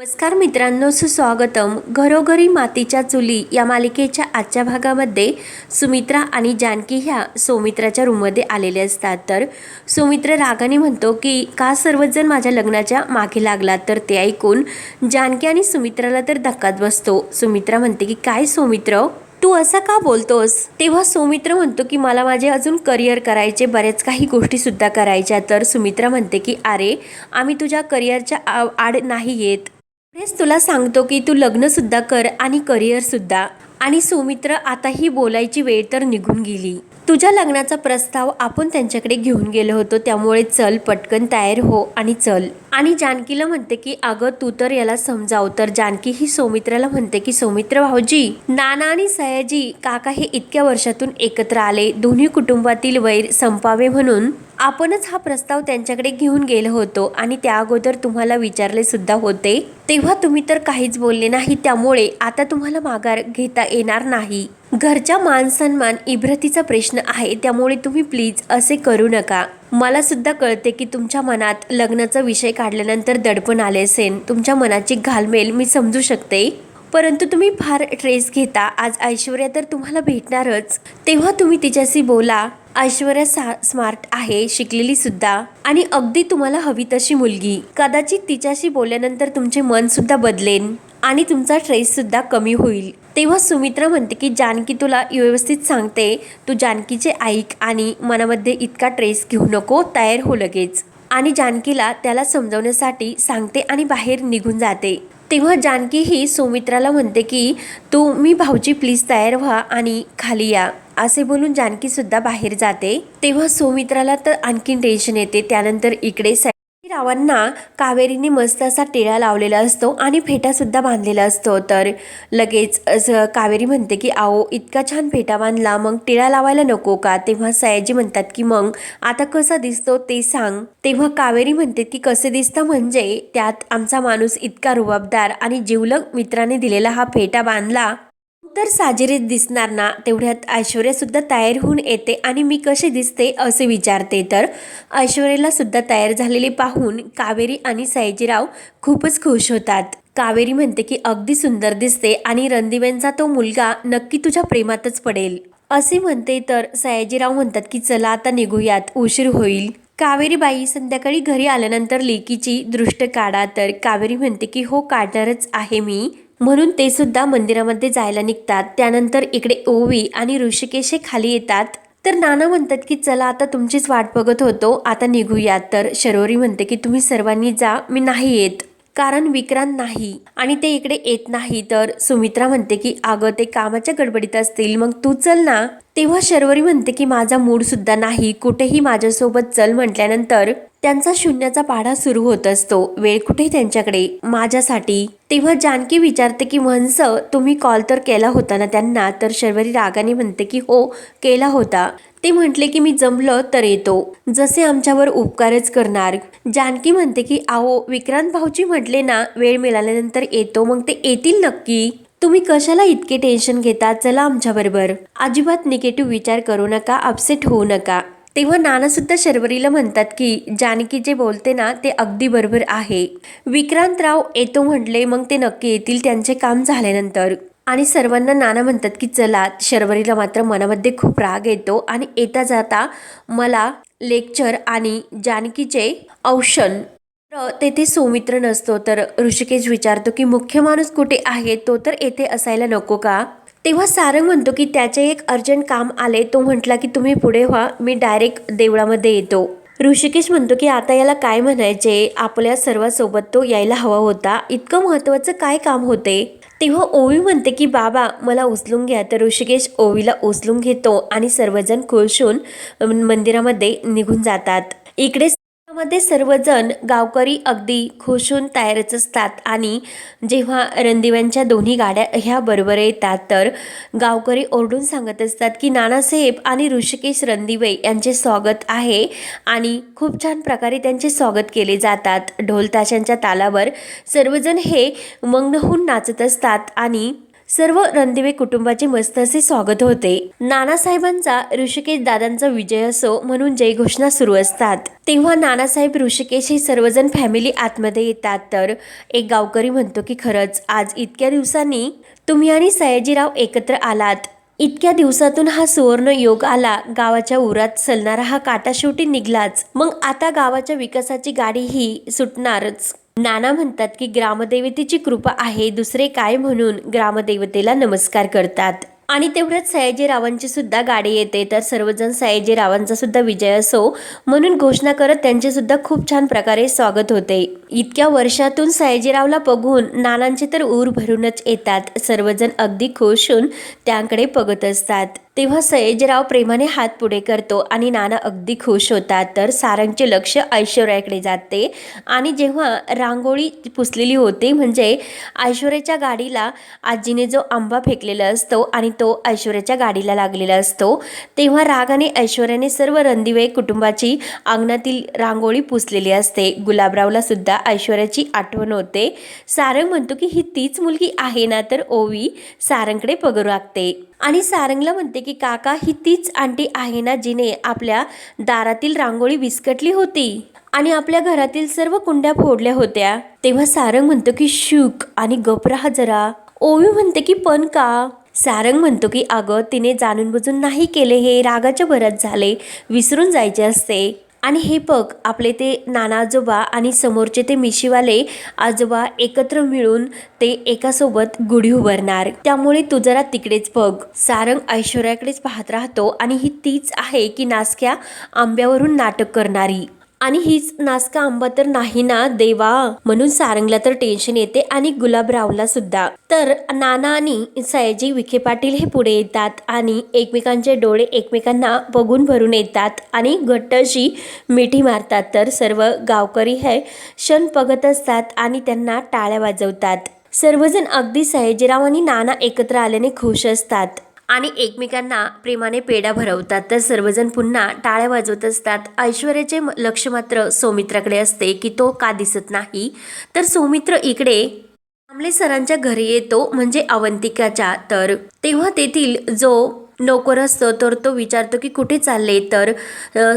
नमस्कार मित्रांनो सुस्वागतम. घरोघरी मातीच्या चुली या मालिकेच्या आजच्या भागामध्ये सुमित्रा आणि जानकी ह्या सौमित्राच्या रूममध्ये आलेले असतात. तर सुमित्र रागाने म्हणतो की का सर्वजण माझ्या लग्नाच्या मागे लागला? तर ते ऐकून जानकी आणि सुमित्राला तर धक्काच बसतो. सुमित्रा म्हणते की काय सौमित्र? तू असं का बोलतोस? तेव्हा सौमित्र म्हणतो की मला माझे अजून करिअर करायचे बऱ्याच काही गोष्टीसुद्धा करायच्या. तर सुमित्रा म्हणते की अरे आम्ही तुझ्या करिअरच्या आ- आड नाही येत. प्रेस तुला सांगतो की तू लग्नसुद्धा कर आणि करिअरसुद्धा आणि सौमित्र आता ही बोलायची वेळ तर निघून गेली. तुझ्या लग्नाचा प्रस्ताव आपण त्यांच्याकडे घेऊन गेलो होतो त्यामुळे चल पटकन तयार हो आणि चल. आणि जानकीला म्हणते की अगं तू तर याला समजाव. तर जानकी ही सौमित्राला म्हणते की सौमित्र भाऊजी नाना आणि सयाजी काका हे इतक्या वर्षातून एकत्र आले. दोन्ही कुटुंबातील वैर संपावे म्हणून आपणच हा प्रस्ताव त्यांच्याकडे घेऊन गेलो होतो आणि त्या अगोदर तुम्हाला विचारले सुद्धा होते. तेव्हा तुम्ही तर काहीच बोलले नाही त्यामुळे आता तुम्हाला माघार घेता येणार नाही. घरच्या मानसन्मान इब्रतीचा प्रश्न आहे त्यामुळे तुम्ही प्लीज असे करू नका. मला सुद्धा कळते की तुमच्या मनात लग्नाचा विषय काढल्यानंतर दडपण आले असेल. तुमच्या मनाची घालमेल मी समजू शकते. परंतु तुम्ही फार ट्रेस घेता. आज ऐश्वर्या तर तुम्हाला भेटणारच. तेव्हा तुम्ही तिच्याशी बोला. ऐश्वर्या सा स्मार्ट आहे शिकलेली सुद्धा. आणि अगदी तुम्हाला हवी तशी मुलगी. कदाचित तिच्याशी बोलल्यानंतर तुमचे मन सुद्धा बदलेन. आणि तुमचा ट्रेससुद्धा कमी होईल. तेव्हा सुमित्रा म्हणते की जानकी तुला व्यवस्थित सांगते. तू जानकीचे ऐक आणि मनामध्ये इतका ट्रेस घेऊ नको. तयार हो लगेच. आणि जानकीला त्याला समजवण्यासाठी सांगते आणि बाहेर निघून जाते. तेव्हा जानकी ही सुमित्राला म्हणते की तू मी भाऊजी प्लीज तयार व्हा आणि खाली या. असे बोलून जानकी सुद्धा बाहेर जाते. तेव्हा सुमित्राला तर आणखीन टेन्शन येते. त्यानंतर इकडे रावांना कावेरीने मस्त असा टिळा लावलेला असतो आणि फेटासुद्धा बांधलेला असतो. तर लगेच असं कावेरी म्हणते की आओ इतका छान फेटा बांधला मग टिळा लावायला नको का? तेव्हा सयाजी म्हणतात की मग आता कसा दिसतो ते सांग. तेव्हा कावेरी म्हणते की कसे दिसतं म्हणजे त्यात आमचा माणूस इतका रुबाबदार आणि जिवलग मित्राने दिलेला हा फेटा बांधला तर साजेरीत दिसणार ना? तेवढ्यात ऐश्वर्यासुद्धा तयार होऊन येते आणि मी कसे दिसते असे विचारते. तर ऐश्वर्याला सुद्धा तयार झालेले पाहून कावेरी आणि सयाजीराव खूपच खुश होतात. कावेरी म्हणते की अगदी सुंदर दिसते आणि रणदिवेंचा तो मुलगा नक्की तुझ्या प्रेमातच पडेल. असे म्हणते तर सयाजीराव म्हणतात की चला आता निघूयात उशीर होईल. कावेरी बाई संध्याकाळी घरी आल्यानंतर लेकीची दृष्ट काढा. तर कावेरी म्हणते की हो काढणारच आहे मी. म्हणून ते सुद्धा मंदिरामध्ये जायला निघतात. त्यानंतर इकडे ओवी आणि ऋषिकेश हे खाली येतात. तर नाना म्हणतात की चला आता तुमचीच वाट बघत होतो. आता निघूयात तर शरोरी म्हणते की तुम्ही सर्वांनी जा. मी नाही येत. कारण विक्रांत नाही आणि ते इकडे येत नाही. तर सुमित्रा म्हणते की अगं ते कामाच्या गडबडीत असतील. मग तू चल ना. तेव्हा शर्वरी म्हणते की माझा मूड सुद्धा नाही. कुठेही माझ्यासोबत चल म्हटल्यानंतर त्यांचा शून्याचा पाढा सुरू होत असतो. वेळ कुठे त्यांच्याकडे? माझ्यासाठी. तेव्हा जानकी विचारते की म्हणस तुम्ही कॉल तर केला होता ना त्यांना तर शर्वरी रागाने म्हणते की हो केला होता. ते म्हटले की मी जमलं तर येतो. जसे आमच्यावर उपकारच करणार. जानकी म्हणते की आहो विक्रांत भाऊजी म्हटले ना वेळ मिळाल्यानंतर येतो. मग ते येतील नक्की? तुम्ही कशाला इतके टेन्शन घेता? चला आमच्याबरोबर. अजिबात निगेटिव्ह विचार करू नका अपसेट होऊ नका. तेव्हा नानासुद्धा शर्वरीला म्हणतात की जानकी जे बोलते ना ते अगदी बरोबर आहे. विक्रांतराव येतो म्हटले मग ते नक्की येतील त्यांचे काम झाल्यानंतर. आणि सर्वांना नाना म्हणतात की चला. शर्वरीला मात्र मनामध्ये खूप राग येतो आणि येता जाता मला लेक्चर आणि जानकीचे औषण तेथे सौमित्र नसतो. तर ऋषिकेश विचारतो की मुख्य माणूस कुठे आहे? तो तर येथे असायला नको का? तेव्हा सारंग म्हणतो की त्याचे एक अर्जंट काम आले तो म्हटला की तुम्ही पुढे व्हा. मी डायरेक्ट देवळामध्ये येतो. ऋषिकेश म्हणतो की आता याला काय म्हणायचे? आपल्या सर्वांसोबत तो यायला हवा होता. इतकं महत्त्वाचं काय काम होते? तेव्हा ओवी म्हणते की बाबा मला उचलून घ्या. तर ऋषिकेश ओवीला उचलून घेतो आणि सर्वजण खुश होऊन मंदिरामध्ये निघून जातात. इकडे मध्ये सर्वजण गावकरी अगदी खुश होऊन तयारच असतात आणि जेव्हा रणदिव्यांच्या दोन्ही गाड्या ह्या बरोबर येतात तर गावकरी ओरडून सांगत असतात की नानासाहेब आणि ऋषिकेश रणदिवे यांचे स्वागत आहे आणि खूप छान प्रकारे त्यांचे स्वागत केले जातात. ढोलताशांच्या तालावर सर्वजण हे मग्न होऊन नाचत असतात आणि सर्व रणदिवे कुटुंबाचे मस्त असे स्वागत होते. नानासाहेबांचा ऋषिकेश दादांचा विजय असो म्हणून जयघोषणा सुरू असतात. तेव्हा नानासाहेब ऋषिकेश हे सर्वजण फॅमिली आतमध्ये येतात. तर एक गावकरी म्हणतो की खरंच आज इतक्या दिवसांनी तुम्ही आणि सयाजीराव एकत्र आलात. इतक्या दिवसातून हा सुवर्ण योग आला. गावाच्या उरात चलणारा हा काटा शेवटी निघलाच. मग आता गावाच्या विकासाची गाडी ही सुटणारच. नाना म्हणतात की ग्रामदेवतेची कृपा आहे दुसरे काय म्हणून ग्रामदेवतेला नमस्कार करतात. आणि तेवढ्यात सयाजीरावांची सुद्धा गाडी येते तर सर्वजण सयाजीरावांचा सुद्धा विजय असो म्हणून घोषणा करत त्यांचे सुद्धा खूप छान प्रकारे स्वागत होते. इतक्या वर्षातून सयाजीरावला बघून नानांचे तर ऊर भरूनच येतात सर्वजण अगदी खुश होऊन त्यांकडे बघत असतात. तेव्हा सयाजीराव प्रेमाने हात पुढे करतो आणि नाना अगदी खुश होतात. तर सारंगचे लक्ष ऐश्वर्याकडे जाते आणि जेव्हा रांगोळी पुसलेली होते म्हणजे ऐश्वर्याच्या गाडीला आजीने जो आंबा फेकलेला असतो आणि तो ऐश्वर्याच्या गाडीला लागलेला असतो तेव्हा रागाने ऐश्वर्याने सर्व रणदिवे कुटुंबाची अंगणातील रांगोळी पुसलेली असते. गुलाबरावला सुद्धा ऐश्वर्याची आठवण होते. सारंग म्हणतो की ही तीच मुलगी आहे ना? तर ओवी सारंगकडे पगरू लागते. आणि सारंगला म्हणते की काका ही तीच आंटी आहे ना जिने आपल्या दारातील रांगोळी विस्कटली होती आणि आपल्या घरातील सर्व कुंड्या फोडल्या होत्या. तेव्हा सारंग म्हणतो की शुक आणि गपरा जरा. ओवी म्हणते की पण का? सारंग म्हणतो की अगं तिने जाणून बुजून नाही केले हे रागाच्या भरात झाले विसरून जायचे असते. आणि हे बघ आपले ते नाना आजोबा आणि समोरचे ते मिशीवाले आजोबा एकत्र मिळून ते एकासोबत गुढी उभारणार. त्यामुळे तू जरा तिकडेच बघ. सारंग ऐश्वर्याकडेच पाहत राहतो आणि ही तीच आहे की नासक्या आंब्यावरून नाटक करणारी. आणि हीच नासका आंबा तर नाही ना देवा? म्हणून सारंगला तर टेन्शन येते आणि गुलाबरावला सुद्धा. तर नाना आणि सयाजी विखे पाटील हे पुढे येतात आणि एकमेकांचे डोळे एकमेकांना बघून भरून येतात आणि घट्ट अशी मिठी मारतात. तर सर्व गावकरी हे क्षण बघत असतात आणि त्यांना टाळ्या वाजवतात. सर्वजण अगदी सयाजीराव आणि नाना एकत्र आल्याने खुश असतात. आणि एकमेकांना प्रेमाने पेढा भरवतात. तर सर्वजण पुन्हा टाळ्या वाजवत असतात. ऐश्वर्याचे म- लक्ष मात्र सौमित्राकडे असते की तो का दिसत नाही. तर सौमित्र इकडे आमले सरांच्या घरी येतो म्हणजे अवंतिकाच्या. तर तेव्हा तेथील जो नोकर असतो तर तो विचारतो की कुठे चालले? तर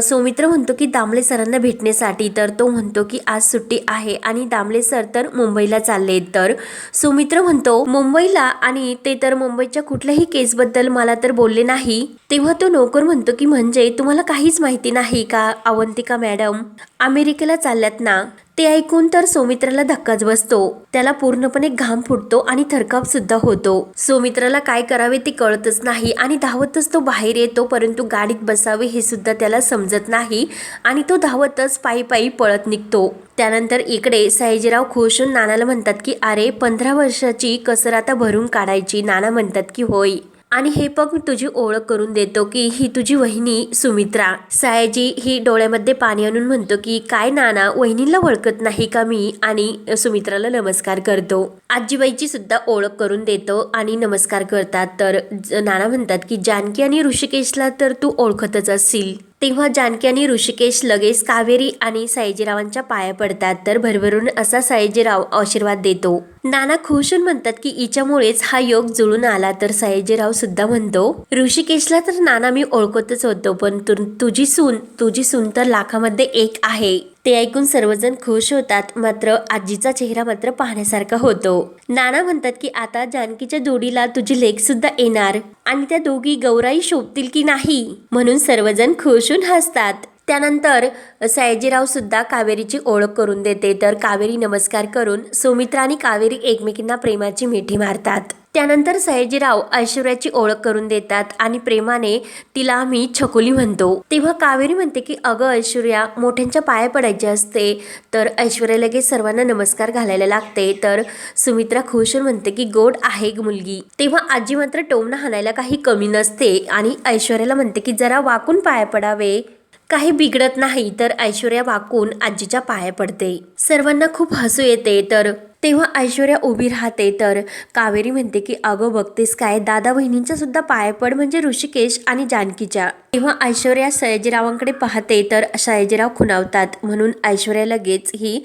सुमित्र सौमित्र म्हणतो की दामले सरांना भेटण्यासाठी. तर तो म्हणतो की आज सुट्टी आहे आणि दामले सर तर मुंबईला चालले. तर सौमित्र म्हणतो मुंबईला? आणि ते तर मुंबईच्या कुठल्याही केसबद्दल मला तर बोलले नाही. तेव्हा तो नोकर म्हणतो की म्हणजे तुम्हाला काहीच माहिती नाही का अवंतिका मॅडम? अमेरिकेला चालल्यात ना? ते ऐकून तर सौमित्राला धक्काच बसतो. त्याला पूर्णपणे घाम फुटतो आणि थरकाप सुद्धा होतो. सौमित्राला काय करावे ते कळतच नाही आणि धावतच तो बाहेर येतो परंतु गाडीत बसावे हे सुद्धा त्याला समजत नाही आणि तो धावतच पायी पायी पळत निघतो. त्यानंतर इकडे सयाजीराव खुश होऊन नानाला म्हणतात की अरे पंधरा वर्षाची कसर आता भरून काढायची नाना म्हणतात की होय. आणि हे बघ मी तुझी ओळख करून देतो की ही तुझी वहिनी सुमित्रा. सायाजी ही डोळ्यामध्ये पाणी आणून म्हणतो की काय नाना वहिनीला ओळखत नाही का मी? आणि सुमित्राला नमस्कार करतो. आजीबाईची सुद्धा ओळख करून देतो आणि नमस्कार करतात. तर ज- नाना म्हणतात की जानकी आणि ऋषिकेशला तर तू ओळखतच असशील. तेव्हा जानकी आणि ऋषिकेश लगेच कावेरी आणि सयाजीरावांच्या पाया पडतात. तर भरभरून असा सयाजीराव आशीर्वाद देतो. नाना खुशून म्हणतात की हिच्यामुळेच हा योग जुळून आला. तर सयाजीराव सुद्धा म्हणतो ऋषिकेशला तर नाना मी ओळखतच होतो पण तु- तुझी सून तुझी सून तर लाखामध्ये एक आहे. ते ऐकून सर्वजण खुश होतात. मात्र आजीचा चेहरा मात्र पाहण्यासारखा होतो. नाना म्हणतात की आता जानकीच्या जोडीला तुझी लेख सुद्धा येणार आणि त्या दोघी गौराई शोभतील की नाही? म्हणून सर्वजण खुश होऊन हसतात. त्यानंतर सयाजीरावसुद्धा कावेरीची ओळख करून देते. तर कावेरी नमस्कार करून सुमित्रा आणि कावेरी एकमेकींना प्रेमाची मिठी मारतात. त्यानंतर सयाजीराव ऐश्वर्याची ओळख करून देतात आणि प्रेमाने तिला आम्ही छकुली म्हणतो. तेव्हा कावेरी म्हणते की अगं ऐश्वर्या मोठ्यांच्या पाया पडायचे असते. तर ऐश्वर्या लगेच सर्वांना नमस्कार घालायला लागते. तर सुमित्रा खुश होऊन म्हणते की गोड आहे मुलगी. तेव्हा आजी मात्र टोमनं हाणायला काही कमी नसते आणि ऐश्वर्याला म्हणते की जरा वाकून पाया पडावे. काही बिघडत नाही तर ऐश्वर्या वाकून आजीच्या पाया पडते. सर्वांना खूप हसू येते तर तेव्हा ऐश्वर्या उभी राहते तर कावेरी म्हणते की अगं बघतेस काय? दादा बहिणींच्या सुद्धा पायपड म्हणजे ऋषिकेश आणि जानकीच्या. तेव्हा ऐश्वर्या सयाजीरावांकडे पाहते तर सयाजीराव खुणावतात. म्हणून ऐश्वर्या लगेच ही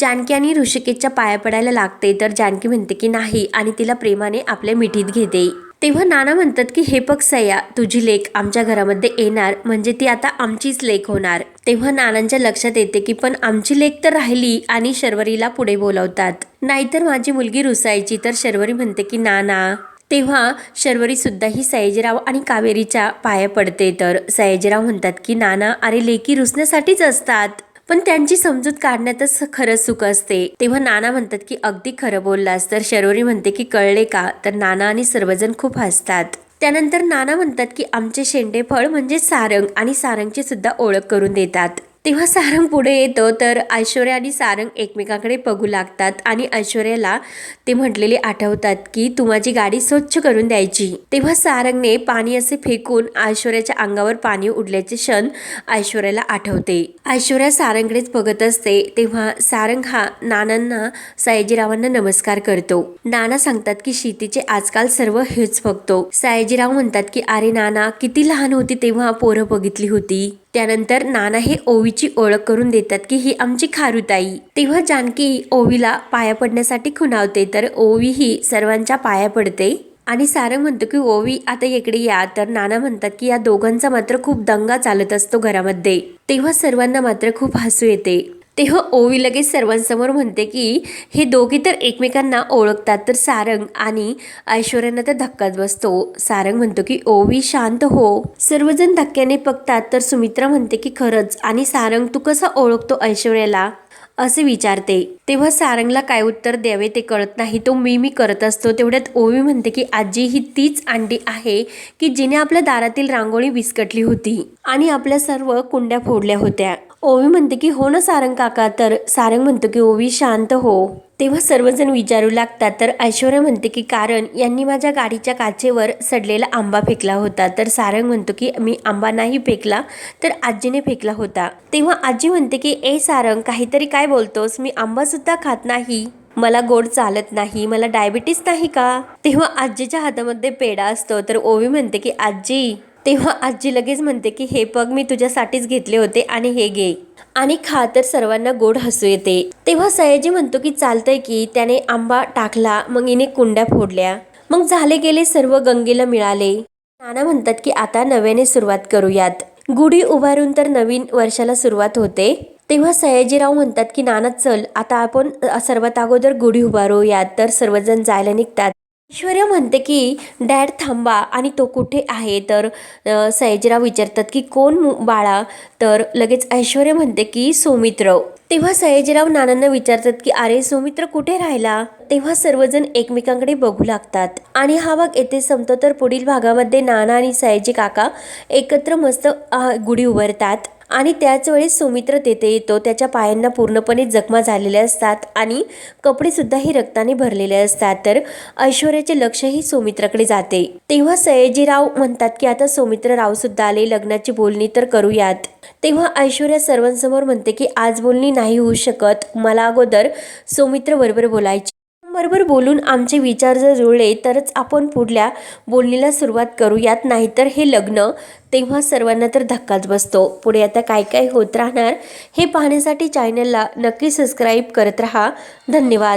जानकी आणि ऋषिकेशच्या पाया पडायला लागते तर जानकी म्हणते की नाही आणि तिला प्रेमाने आपल्या मिठीत घेते. तेव्हा नाना म्हणतात की हे बघ सया तुझी लेख आमच्या घरामध्ये येणार म्हणजे ती आता आमचीच लेख होणार. तेव्हा नानांच्या लक्षात येते की पण आमची लेख तर राहिली आणि शर्वरीला पुढे बोलावतात. नाहीतर माझी मुलगी रुसायची. तर शर्वरी म्हणते की नाना. तेव्हा शर्वरी सुद्धा ही सयाजीराव आणि कावेरीच्या पाया पडते. तर सयाजीराव म्हणतात की नाना अरे लेकी रुसण्यासाठीच असतात. पण त्यांची समजूत काढण्यातच खरं सुख असते. तेव्हा नाना म्हणतात की अगदी खरं बोललास तर शर्वरी म्हणते की कळले का? तर नाना आणि सर्वजण खूप हसतात. त्यानंतर नाना म्हणतात की आमचे शेंडे फळ म्हणजे सारंग आणि सारंगची सुद्धा ओळख करून देतात. तेव्हा सारंग पुढे येतो तर ऐश्वर्या आणि सारंग एकमेकाकडे बघू लागतात आणि ऐश्वर्याला ते म्हटलेले आठवतात की तू माझी गाडी स्वच्छ करून द्यायची. तेव्हा सारंगने पाणी असे फेकून ऐश्वर्याच्या अंगावर पाणी उडल्याचे क्षण ऐश्वर्याला आठवते. ऐश्वर्या सारंगकडेच बघत असते तेव्हा सारंग हा नानांना सयाजीरावांना नमस्कार करतो. नाना सांगतात की शेतीचे आजकाल सर्व हेच बघतो. सयाजीराव म्हणतात की अरे नाना किती लहान होती तेव्हा पोरं बघितली होती. त्यानंतर नाना हे ओवीची ओळख करून देतात की ही आमची खारुताई. तेव्हा जानकी ओवीला पाया पडण्यासाठी खुणावते तर ओवी ही सर्वांच्या पाया पडते. आणि सारंग म्हणतो की ओवी आता इकडे या. तर नाना म्हणतात की या दोघांचा मात्र खूप दंगा चालत असतो घरामध्ये. तेव्हा सर्वांना मात्र खूप हसू येते. तेव्हा ओवी लगेच सर्वांसमोर म्हणते की हे दोघे तर एकमेकांना ओळखतात तर सारंग आणि ऐश्वर्यांना तर धक्काच बसतो. सारंग म्हणतो की ओवी शांत हो. सर्वजण धक्क्याने बघतात तर सुमित्रा म्हणते की खरंच आणि सारंग तू कसा ओळखतो ऐश्वर्याला? असे विचारते. तेव्हा सारंगला काय उत्तर द्यावे ते कळत नाही. तो मी मी करत असतो. तेवढ्यात ओवी म्हणते की आजी ही तीच अंडी आहे की जिने आपल्या दारातील रांगोळी विस्कटली होती आणि आपल्या सर्व कुंड्या फोडल्या होत्या. ओवी म्हणते की हो ना सारंग काका तर सारंग म्हणतो की ओवी शांत हो. तेव्हा सर्वजण विचारू लागतात तर ऐश्वर्या म्हणते की कारण यांनी माझ्या गाडीच्या काचेवर सडलेला आंबा फेकला होता. तर सारंग म्हणतो की मी आंबा नाही फेकला तर आजीने फेकला होता. तेव्हा आजी म्हणते की ए सारंग काहीतरी काय बोलतोस? मी आंबासुद्धा खात नाही. मला गोड चालत नाही. मला डायबिटीस नाही का? तेव्हा आजीच्या हातामध्ये पेढा असतो. तर ओवी म्हणते की आजी तेव्हा आजी लगेच म्हणते की हे पग मी तुझ्यासाठीच घेतले होते आणि हे घे. आणि खा तर सर्वांना गोड हसू येते. तेव्हा सयाजी म्हणतो की चालतंय की. त्याने आंबा टाकला मग हिने कुंड्या फोडल्या. मग झाले गेले सर्व गंगेला मिळाले. नाना म्हणतात की आता नव्याने सुरुवात करूयात. गुढी उभारून तर नवीन वर्षाला सुरुवात होते. तेव्हा सयाजीराव म्हणतात की नाना चल आता आपण सर्वात अगोदर गुढी उभारूयात तर सर्वजण जायला निघतात. ऐश्वर्या म्हणते की डॅड थांबा. आणि तो कुठे आहे? तर अ, सयाजीराव विचारतात की कोण बाळा? तर लगेच ऐश्वर्या म्हणते की सौमित्र. तेव्हा सयाजीराव नानांना विचारतात की अरे सौमित्र कुठे राहिला? तेव्हा सर्वजण एकमेकांकडे बघू लागतात. आणि हा भाग येथे संपतो तर पुढील भागामध्ये नाना आणि सयाजी काका एकत्र मस्त गुढी उभारतात. आणि त्याच वेळेस सुमित्र तेथे येतो. त्याच्या पायांना पूर्णपणे जखमा झालेल्या असतात आणि कपडेसुद्धाही रक्ताने भरलेले असतात. तर ऐश्वर्याचे लक्षही सुमित्राकडे जाते. तेव्हा सयाजीराव म्हणतात की आता सुमित्र राव सुद्धा आले लग्नाची बोलणी तर करूयात. तेव्हा ऐश्वर्या सर्वांसमोर म्हणते की आज बोलणी नाही होऊ शकत. मला अगोदर सौमित्र बरोबर बोलायची बरोबर बोलून आमचे विचार जर जुळले तरच आपण पुढल्या बोलणीला सुरुवात करूयात नाहीतर हे लग्न तेव्हा सर्वांना तर धक्काच बसतो. पुढे आता काय काय होत राहणार हे पाहण्यासाठी चॅनलला नक्की सबस्क्राईब करत राहा. धन्यवाद.